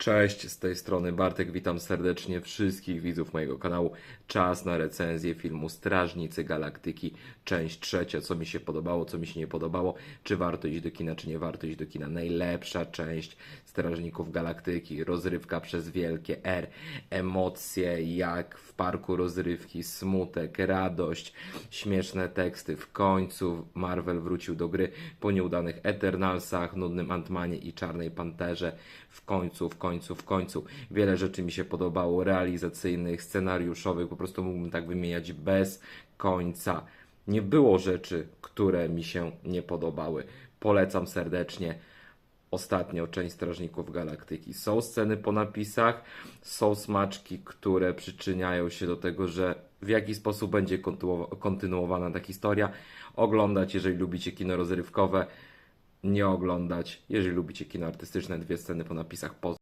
Cześć, z tej strony Bartek, witam serdecznie wszystkich widzów mojego kanału. Czas na recenzję filmu Strażnicy Galaktyki, część trzecia, co mi się podobało, co mi się nie podobało, czy warto iść do kina, czy nie warto iść do kina. Najlepsza część Strażników Galaktyki, rozrywka przez wielkie R, emocje jak w parku rozrywki, smutek, radość, śmieszne teksty. W końcu Marvel wrócił do gry po nieudanych Eternalsach, nudnym Antmanie i Czarnej Panterze. W końcu, w końcu, w końcu. Wiele rzeczy mi się podobało, realizacyjnych, scenariuszowych, po prostu mógłbym tak wymieniać bez końca. Nie było rzeczy, które mi się nie podobały. Polecam serdecznie ostatnio część Strażników Galaktyki. Są sceny po napisach, są smaczki, które przyczyniają się do tego, że w jaki sposób będzie kontynuowa- kontynuowana ta historia. Oglądać, jeżeli lubicie kino rozrywkowe, nie oglądać, jeżeli lubicie kino artystyczne, dwie sceny po napisach. Poz-